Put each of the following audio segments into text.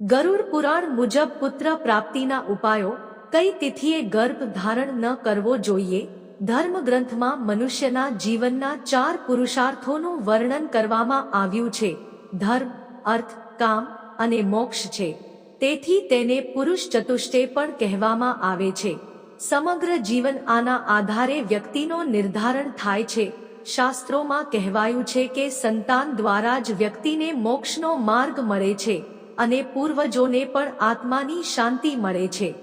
ગરુડ પુરાણ મુજબ પુત્ર પ્રાપ્તિના ઉપાયો, કઈ તિથિએ ગર્ભ ધારણ ન કરવો જોઈએ, ધર્મગ્રંથમાં મનુષ્યના જીવનના ચાર પુરુષાર્થોનું વર્ણન કરવામાં આવ્યું છે. ધર્મ, અર્થ, કામ અને મોક્ષ છે. તેથી તેને પુરુષ ચતુષ્ટય પણ કહેવામાં આવે છે. સમગ્ર જીવન આના આધારે વ્યક્તિનો નિર્ધારણ થાય છે. શાસ્ત્રોમાં કહેવાયું છે કે સંતાન દ્વારા જ વ્યક્તિને મોક્ષનો માર્ગ મળે છે. અને પૂર્વજોને પણ આત્માની શાંતિ મળે છે.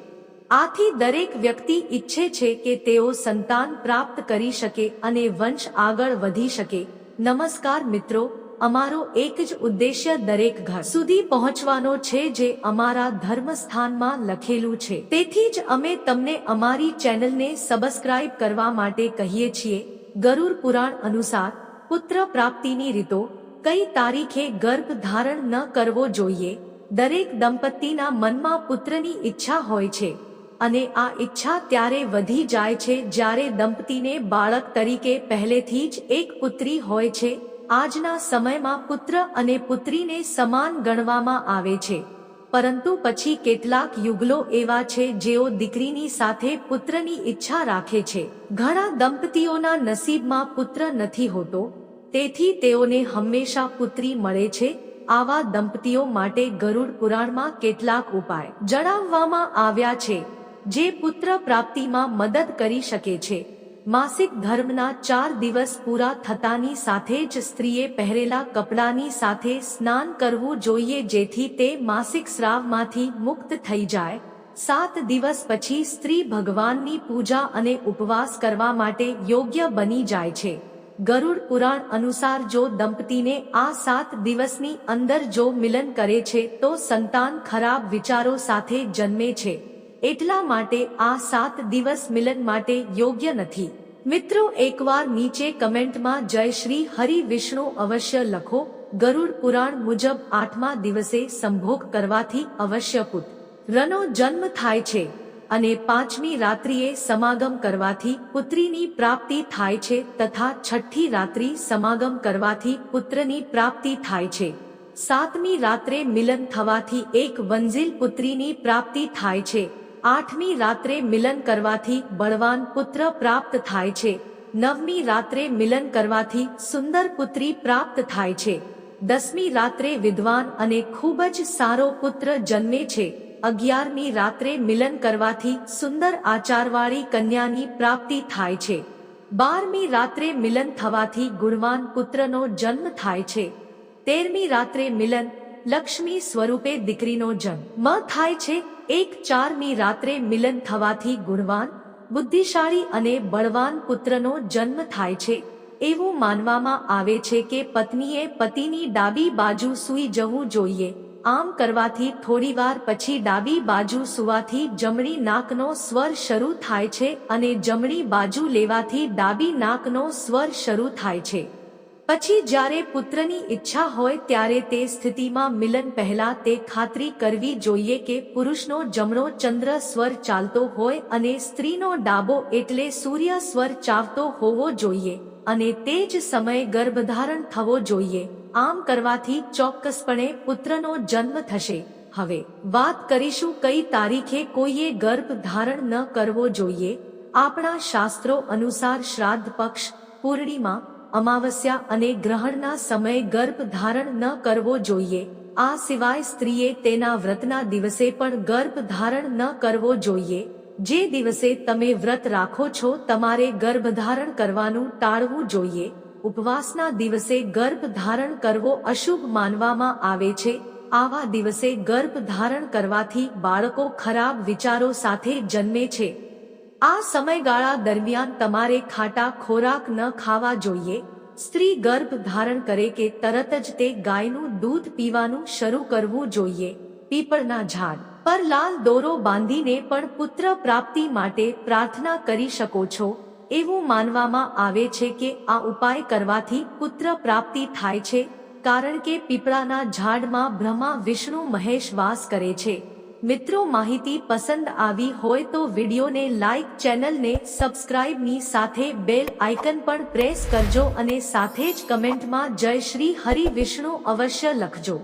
આથી દરેક વ્યક્તિ ઈચ્છે છે કે તેઓ સંતાન પ્રાપ્ત કરી શકે અને વંશ આગળ વધી શકે. નમસ્કાર મિત્રો, અમારો એક જ ઉદ્દેશ્ય દરેક ઘર સુધી પહોંચવાનો છે જે અમારા ધર્મસ્થાનમાં લખેલું છે. તેથી જ અમે તમને અમારી ચેનલને સબસ્ક્રાઇબ કરવા માટે કહીએ છીએ, ગરુડ પુરાણ અનુસાર પુત્ર પ્રાપ્તિની રીતો કઈ તારીખે ગર્ભ ધારણ ન કરવો જોઈએ? દરેક દંપતીના મનમાં પુત્રની ઈચ્છા હોય છે અને આ ઈચ્છા ત્યારે વધી જાય છે જ્યારે દંપતીને બાળક તરીકે પહેલેથી જ એક પુત્રી હોય છે. આજના સમયમાં પુત્ર અને પુત્રીને સમાન ગણવામાં આવે છે. પરંતુ પછી કેટલાક યુગલો એવા છે જેઓ દીકરીની સાથે પુત્રની ઈચ્છા રાખે છે. ઘણા દંપતીઓના નસીબમાં પુત્ર નથી હોતો તેથી તેઓને હંમેશા પુત્રી મળે છે, આવા દંપતીઓ માટે ગરુડ પુરાણમાં કેટલાક ઉપાય જણાવવામાં આવ્યા છે, જે પુત્ર પ્રાપ્તિમાં મદદ કરી શકે છે. માસિક ધર્મના ચાર દિવસ પૂરા થતાની સાથે જ સ્ત્રીએ પહેરેલા કપડાની સાથે સ્નાન કરવું જોઈએ જેથી તે માસિક સ્રાવમાંથી મુક્ત થઈ જાય. સાત દિવસ પછી સ્ત્રી ભગવાનની પૂજા અને ઉપવાસ કરવા માટે યોગ્ય બની જાય છે. ગરુડ પુરાણ અનુસાર જો દંપતીને આ સાત દિવસની અંદર જો મિલન કરે છે, તો સંતાન ખરાબ વિચારો સાથે જન્મે છે. એટલા માટે આ સાત દિવસ મિલન માટે યોગ્ય નથી. મિત્રો, એકવાર નીચે કમેન્ટમાં જય શ્રી હરિ વિષ્ણુ અવશ્ય લખો. ગરુડ પુરાણ મુજબ આઠમા દિવસે સંભોગ કરવાથી અવશ્ય પુત્રનો જન્મ થાય છે. અને પાંચમી રાત્રિએ સમાગમ કરવાથી પુત્રીની પ્રાપ્તિ થાય છે તથા છઠ્ઠી રાત્રિ સમાગમ કરવાથી પુત્રની પ્રાપ્તિ થાય છે. સાતમી રાત્રે મિલન થવાથી એક વંઝિલ પુત્રીની પ્રાપ્તિ થાય છે. આઠમી રાત્રે મિલન કરવાથી બળવાન પુત્ર પ્રાપ્ત થાય છે. નવમી રાત્રે મિલન કરવાથી સુંદર પુત્રી પ્રાપ્ત થાય છે. દસમી રાત્રે વિદ્વાન અને ખૂબ જ સારો પુત્ર જન્મે છે. અગિયારમી રાત્રે મિલન કરવાથી સુંદર આચારવાળી કન્યાની પ્રાપ્તિ થાય છે. બારમી રાત્રે મિલન થવાથી ગુણવાન પુત્રનો જન્મ થાય છે. તેરમી રાત્રે મિલન, લક્ષ્મી સ્વરૂપે દીકરીનો જન્મ થાય છે. એક ચારમી રાત્રે મિલન થવાથી ગુણવાન, બુદ્ધિશાળી અને બળવાન પુત્રનો જન્મ થાય છે. એવું માનવામાં આવે છે કે પત્નીએ પતિની ડાબી બાજુ સૂઈ જવું જોઈએ. આમ કરવાથી થોડીવાર પછી ડાબી બાજુ સુવાથી જમણી નાકનો સ્વર શરૂ થાય છે અને જમણી બાજુ લેવાથી ડાબી નાકનો સ્વર શરૂ થાય છે. પછી જ્યારે પુત્રની ઈચ્છા હોય ત્યારે તે સ્થિતિમાં મિલન પહેલા તે ખાતરી કરવી જોઈએ કે પુરુષનો જમણો ચંદ્ર સ્વર ચાલતો હોય અને સ્ત્રીનો ડાબો એટલે સૂર્ય સ્વર ચાવતો હોવો જોઈએ અને તે જ સમયે ગર્ભધારણ થવો જોઈએ. આમ કરવાથી ચોક્કસપણે પુત્રનો જન્મ થશે. હવે, વાત કરીશું કઈ તારીખે કોઈએ ગર્ભ ધારણ ન કરવો જોઈએ? આપણા શાસ્ત્રો અનુસાર શ્રાદ્ધ પક્ષ, પૂર્ણિમા, અમાવસ્યા અને ગ્રહણના સમયે ગર્ભ ધારણ ન કરવો જોઈએ. આ સિવાય સ્ત્રીએ તેના વ્રતના દિવસે પણ ગર્ભ ધારણ ન કરવો જોઈએ. જે દિવસે તમે વ્રત રાખો છો, તમારે ગર્ભધારણ કરવાનું ટાળવું જોઈએ. ઉપવાસના દિવસે ગર્ભ ધારણ કરવો અશુભ માનવામાં આવે છે. આવા દિવસે ગર્ભ ધારણ કરવાથી બાળકો ખરાબ વિચારો સાથે જન્મે છે. આ સમયગાળા દરમિયાન તમારે ખાટા ખોરાક ન ખાવા જોઈએ. સ્ત્રી ગર્ભ ધારણ કરે કે તરત જ તે ગાયનું દૂધ પીવાનું શરૂ કરવું જોઈએ. પીપળના ઝાડ પર લાલ દોરો બાંધીને પણ પુત્ર પ્રાપ્તિ માટે પ્રાર્થના કરી શકો છો. એવું માનવામાં આવે છે કે આ ઉપાય કરવાથી પુત્ર પ્રાપ્તિ થાય છે, કારણ કે પીપળાના ઝાડમાં બ્રહ્મા વિષ્ણુ મહેશ વાસ કરે છે. મિત્રો માહિતી પસંદ આવી હોય તો વિડીયોને લાઈક, ચેનલને સબસ્ક્રાઇબની સાથે બેલ આઇકન પણ પ્રેસ કરજો અને સાથે જ કમેન્ટમાં જય શ્રી હરિ વિષ્ણુ અવશ્ય લખજો.